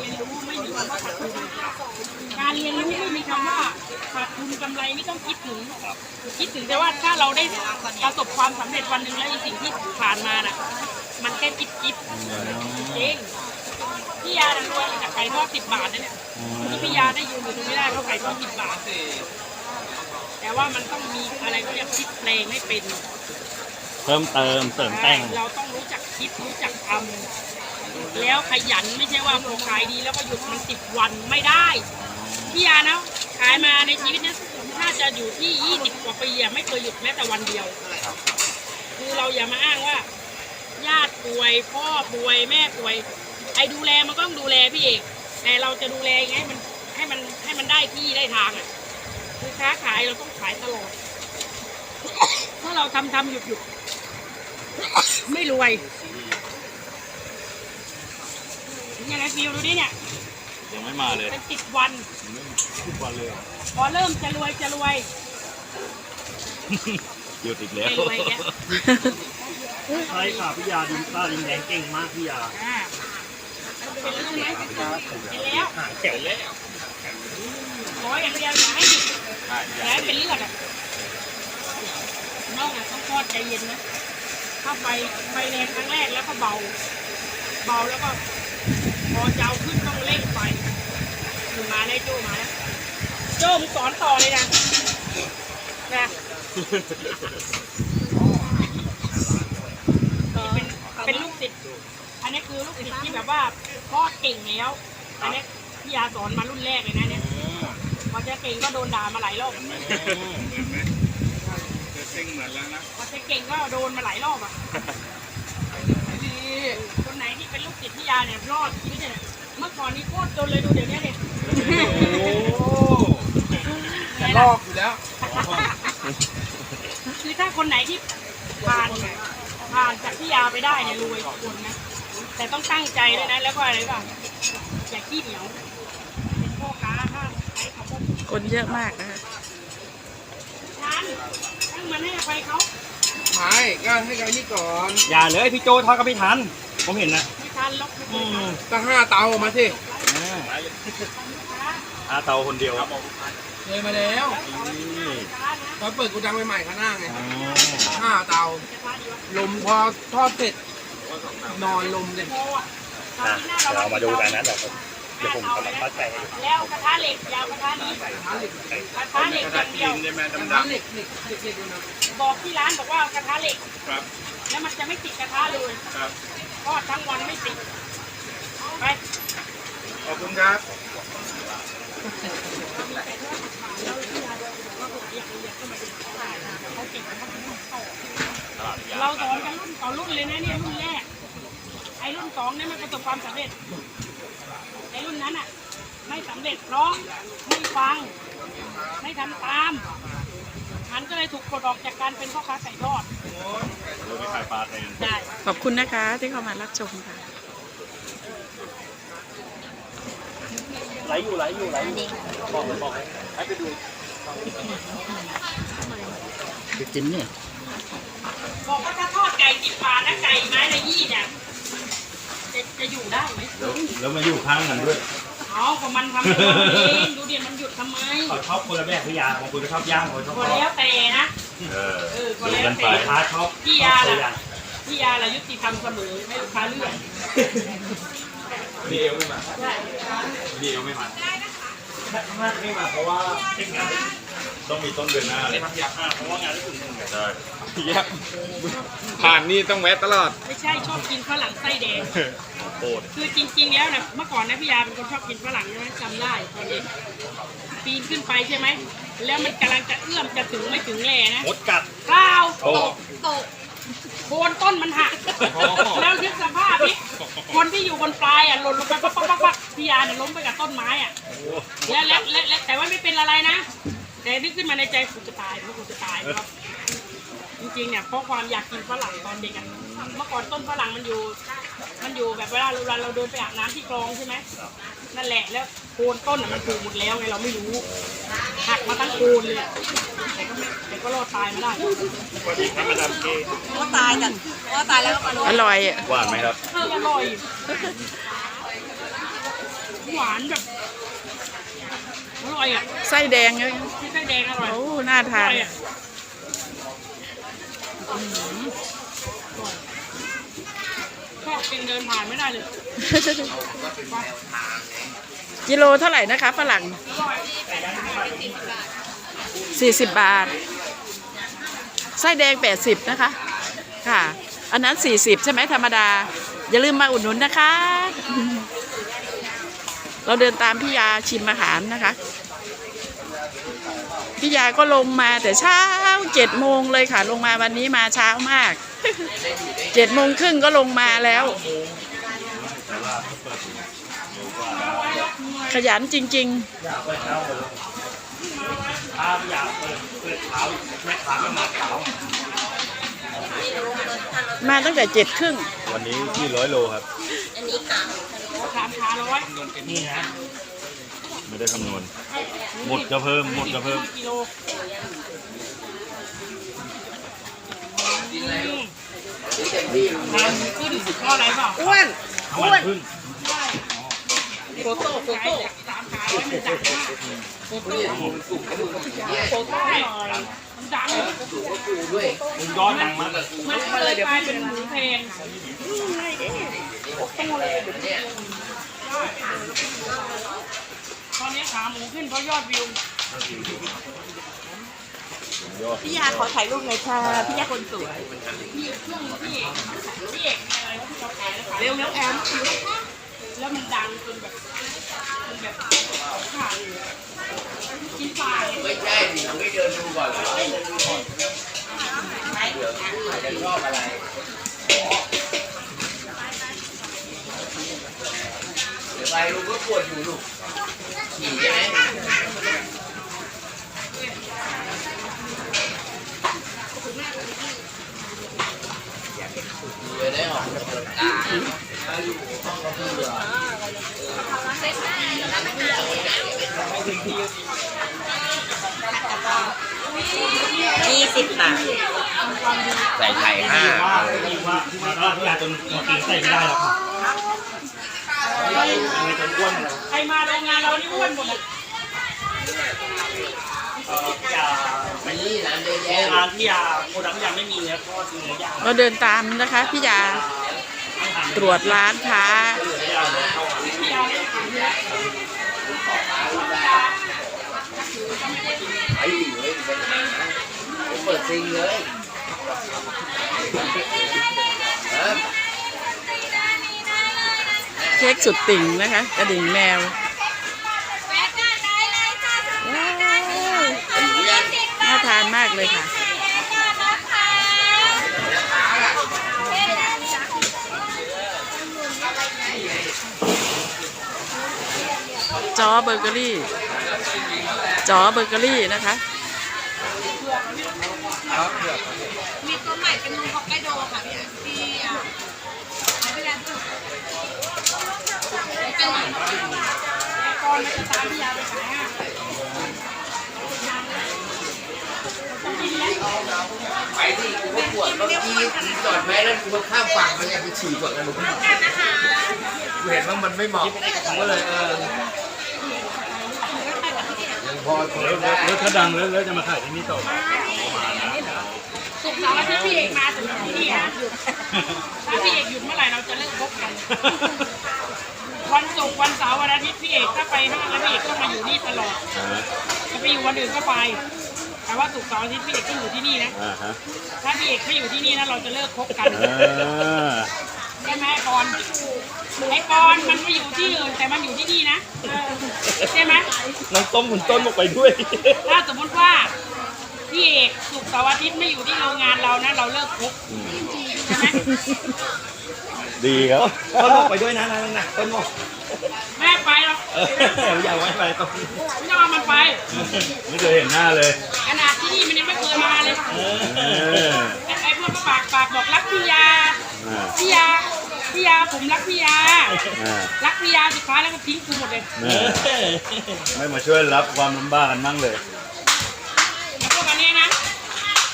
เรียนรู้ไม่มีคำว่าขาดทุนการเรียนรู้ไม่มีคำว่าขาดทุนกำไรไม่ต้องคิดถึงคิดถึงแต่ว่าถ้าเราได้ประสบความสำเร็จวันหนึ่งแล้วอ้สิ่งที่ผ่านมาน่ะ มันแค่จิ๊บจิ๊บเองพี่ยาดันรวยจากไก่ทอดสิบบาทนะเนี่ยที่พี่ยาได้ยืนอยู่ตรงนี้ได้เพราะไก่ทอดสิบบาทแต่ว่ามันต้องมีอะไรเขาเรียกคิดเพลงให้เป็น เพิ่มเติมเสริมแต่งเราต้องรู้จักคิดรู้จักทำ แล้วขยันไม่ใช่ว่าพอขายดีแล้วก็หยุดมันสิบวันไม่ได้พี่ยานะขายมาในชีวิตนี้ถ้าจะอยู่ที่ยี่สิบกว่าปีอะไม่เคยหยุดแม้แต่วันเดียว คือเราอย่ามาอ้างว่า ญาติป่วยพ่อป่วยแม่ป่วย ไอ้ดูแลมันก็ต้องดูแลพี่เอกแต่เราจะดูแลยังไงให้มันให้มันให้มันได้ที่ได้ทางอะคือค้าขายเราต้องขายตลอดถ้าเราทำทำหยุดหยุดไม่รวย นี่ไงฟิวดูดิเนี่ยยังไม่มาเลยเป็นสิบวันทุกวันเลยพอเริ่มจะรวยจะรวยหยุดอีกแล้ไม่วรวยแกใช่ค่ะพี่ยาดินต้าดินแดงเก่งมากพี่ยาอ่าเป็นแล้วใช่ไหมเป็นแล้วหางแข็งแล้วขออย่างเดียวอย่าให้หยุดอย่าให้เป็นเลือดอะนอกจากต้องทอดใจเย็นนะถ้าไฟไฟแรงครั้งแรกแล้วก็เบา เบาแล้วก็ พอจะเอาขึ้นต้องเร่งไฟถึงมาได้โจ้มาแล้วโจ้มึงสอนต่อเลยนะนะเป็นเป็นลูกศิษย์อันนี้คือลูกศิษย์ที่แบบว่าทอเก่งแล้ว อันนี้พี่ยาสอนมารุ่นแรกเลยนะเนี่ยพอจะเก่งก็โดนด่ามาหลายรอบเซ็งเหมือนแล้วนะพอจะเก่งก็โดนมาหลายรอบอะ คนไหนที่เป็นลูกศิษย์พี่ยาเนี่ยรอดชีวิตเนี่ยเมื่อก่อนนี้โคตรจนเลยดูเดี๋ยวนี้เนี่ยจะลอกอยู่แล้วคือถ้าคนไหนที่ผ่านผ่านจากพี่ยาไปได้เนี่ยรวยคนนะแต่ต้องตั้งใจด้วยนะแล้วก็อะไรป่ะอย่าขี้เหนียวเป็นพ่อค้าถ้าใช้คำว่าคนเยอะมากนะคะทันตั้งมันให้อภัยเขา ไม่ก็ให้กันนี่ก่อนอย่าเลยพี่โจทอดก็ไม่ทัน ผมเห็นนะไม่ทันล็อกไม่เคอืยทัมนก็ห้าเตามาสิอาเตาคนเดียวเคยมาแล้วนี่ตอนเปิดกูดังใหม่ๆข้างหน้าไงอ๋อห้าเตา ลมพอทอดเสร็จนอนลมเลยโมอะอะเดี๋ยวเรามาดูกันนะเดี๋ยวผม เดี๋ยวผมกำลังพัดใจให้แล้วกระทะเหล็กยาวกระทะนี้กระทะเหล็กอย่างเดียวกระทะเหล็กเหล็กเหล็กเหล็กด้วยนบอกที่ร้านบอกว่ากระทะเหล็กครับ แล้วมันจะไม่ติดกระทะเลยครับทอดทั้งวันไม่ติดไปขอบคุณครับเราสอนกันรุ่นต่อรุ่นเลยนะเนี่ยรุ่นแรกไอ้รุ่นสองเนี่ยมันประสบความสำเร็จ ไอ้รุ่นนั้นอะ ไม่สำเร็จเพราะไม่ฟัง ไม่ทำตาม มันก็เลยถูกปลดออกจากการเป็นพ่อค้าไก่ทอดดูไปขายปลาแทน ได้ ขอบคุณนะคะที่เข้ามารับชมค่ะ ไหลอยู่ไหลอยู่ไหลอยู่บอกเลยบอกเลยให้ไปดูไปจิ้มเนี่ย บอกว่าถ้าทอดไก่สิบบาทนะไก่ไม้ละยี่เนี่ย จะจะอยู่ได้ไหมแล้วแล้วมาอยู่ข้างกันด้วยเอาก็มันทำตัวมันเองดูดิมันหยุดทำไมเขาชอบคนละแบบพี่ยาของคุณชอบย่างของคุณชอบก็ทอแล้วดแต่นะเออเออก็ดูแล้วกันไปแต่ค้าชอบพี่ชอยาบคนล่ะละอย่างพี่ยาล่ะยุติธรรมเสมอไม่ลูกค้าเลือกมีเอวไม่มาใช่มีเอวไม่มาถ้าไม่มาเพราะว่าเช็คงาน ต้องมีต้นเดือนหน้าเลยอ่าเพราะว่างานที่ถึงหนึ่งใช่เยี่ยมผ่านนี่ต้องแวะตลอด ไม่ใช่ชอบกินฝรั่งไส้แดง โคตรคือจริง ๆ แล้วนะเมื่อก่อนนะพี่ยาเป็นคนชอบกินฝรั่งใช่ไหมจำได้ตอนเด็กปีนขึ้นไปใช่ไหม แล้วมันกำลังจะเอื้อมจะถึงไม่ถึงแหล่นะมดกัด เปล่าโอ้ ตกโคนต้นมันหักแล้วนึกสภาพนี้คนที่อยู่บนปลายอะหล่นลงไปปั๊บปั๊บปั๊บปั๊บพี่ยาเนี่ยล้มไปกับต้นไม้อะ แล้วแล้วแล้วแล้วแต่ว่าไม่เป็นอะไรนะ แต่นึกขึ้นมาในใจกูจะตายเพราะกูจะตายครับ จริงๆเนี่ยเพราะความอยากกินฝรั่งตอนเด็กอะเมื่อก่อนต้นฝรั่งมันอยู่ มันอยู่แบบเวลาเราเราเดินไปอาบน้ำที่คลองใช่ไหมนั่นแหละแล้วโคนต้นอะมันถูกหมดแล้วไงเราไม่รู้หักมาตั้งโคนเลยอะแต่ก็ไม่แต่ก็รอดตายมาได้สวัสดีครับมาดามเกว่าตายแต่ว่าตายแล้วก็มาโดนอร่อยอะหวานไหมครับเอออร่อยหวานแบบอร่อยอะ ไส้แดงเลยไม่ใช่แดงอร่อย โอ้ น่าอทานร่อยอะอื้อหือชอบกินเดินผ่านไม่ได้เลย กิโลเท่าไหร่นะคะฝรั่ง40บาท ไส้แดง80นะคะ ค่ะ อันนั้น40ใช่ไหมธรรมดา อย่าลืมมาอุดหนุนนะคะ เราเดินตามพี่ยาชิมอาหารนะคะ พี่ยาก็ลงมาแต่เช้าเจ็ดโมงเลยค่ะ ลงมาวันนี้มาเช้ามากเจ็ดโมงครึ่งก็ลงมาแล้ว ขยันจริงอยากเปิดเช้าเลยถ้าอยากเปิดเปิดเช้าแม่ค้าไม่มาเช้าๆมาตั้งแต่เจ็ดครึ่ง วันนี้ที่ร้อยโลครับสามขาร้อยนี่นะไม่ได้คำนวณ หมดก็เพิ่มหมดก็เพิ่ม กิโลทานขึ้นเพราะอะไรเปล่าอ้วนทั้งวันพึ่งโฟโต้โฟโต้สามขาร้อยมันดังมากโฟโต้โฟโต้มันดังมึงยอดดังมากมันก็เลยกลายเป็นหมูแพงต อนนี้ขาหมูขึ้นเพราะยอดวิว พี่ยาขอถ่ายรูปหน่อยค่ะ พี่ยาคนสวยมีช่วงที่พี่เอกมีอะไรที่เราขายแล้วขายเร็วเร็วแอมแล้วมันดังจนแบบจนแบบขาดกินปลาไม่ใช่ดิเราไม่เดินดูก่อนเลยเดินดูก่อนเดี๋ยวอาจจะชอบอะไร เดี๋ยวไปลุงก็ปวดอยู่ลูกฉี่ใช่ไหมเดี๋ยวได้ออกจากกำลังกายถ้าอยู่ห้องก็เพื่อยี่สิบบาทใส่ไข่ห้าว่าที่ว่าที่ว่าที่ยาจนกินใส่ไม่ได้หรอกค่ะ ใครมาโรงงานเรานี่อ้วนหมดเลยเอ่าอันนี้ร้านเยอะแยะงานที่ยาโคดังยังไม่มีเนื้อทอดเนื้อย่างเราเดินตามนะคะพี่ยาตรวจร้านค้าไอ้อยู่เลยเปิดซิงเลย เค้กสุดติ่งนะคะ กระดิ่งแมวน่าทานมากเลยค่ะจอเบเกอรี่จอเบเกอรี่นะคะมีตัวใหม่เป็นนมฮอกไกโดค่ะพี่พี่อะ ไปขายอะไปที่กูก็ปวดเมื่อกี้จอดแม่แล้วกูก็ข้ามฝั่งมันอยากไปฉี่ก่อนกันลูกกูเห็นว่ามันไม่เหมาะกูก็เลยเออยังพอทนแล้วได้แล้วถ้าดังแล้วแล้วจะมาขายที่นี่ต่อสุกร์เสาร์อาทิตย์พี่เอกมาถึงที่นี่นะถ้าพี่เอกหยุดเมื่อไหร่เราจะเลิกพบกันวันศุกร์วันเสาร์วันอาทิตย์พี่เอกถ้าไป ห้างแล้วพี่เอกก็มาอยู่นี่ตลอดจะไปอยู่วันอื่นก็ไป แต่ว่าศุกร์เสาร์อาทิตย์พี่เอกก็อยู่ที่นี่นะ อ่าฮะถ้าพี่เอกไม่อยู่ที่นี่นะเราจะเลิกคบกันอ่าใช่ไหมไอ้ปอนไอ้ปอนมันไม่อยู่ที่อื่นแต่มันอยู่ที่นี่นะใช่ไหมน้องต้มคุณต้นออกไปด้วย ถ้าสมมติว่าพี่เอกศุกร์เสาร์อาทิตย์ไม่อยู่ที่โรงงานเรานะเราเลิกคบใช่ไหมดีครับ ต้นออกไปด้วยนะนะนะต้นออกแม่ไปหรอก เอออยากไว้ไปต้นไม่ต้องเอามันไป ไม่เคยเห็นหน้าเลย ขนาดที่นี่มันยังไม่เคยมาเลย เออไอ้พวกก็ปากปากบอกรักพี่ยาอ่าพี่ยาพี่ยาผมรักพี่ยา อ่ารักพี่ยาสุดท้ายแล้วก็ทิ้งกูหมดเลยเออไม่มาช่วยรับความลำบากกันมั่งเลย แล้วพวกอันเนี้ยนะ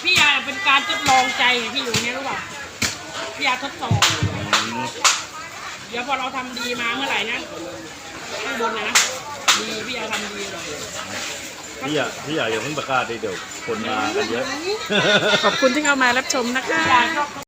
พี่ยาเป็นการทดลองใจไงพี่อยู่เนี่ยรู้ป่ะพี่ยาทดสอบ เดี๋ยวพอเราทำดีมาเมื่อไหร่นะ ข้างบนนะนะดีพี่ยาทำดีเลยพี่อยากพี่อยากอย่าเพิ่งประกาศดิเดี๋ยวคนมากันเยอะ ขอบคุณที่เข้ามารับชมนะคะพี่ยาชอบ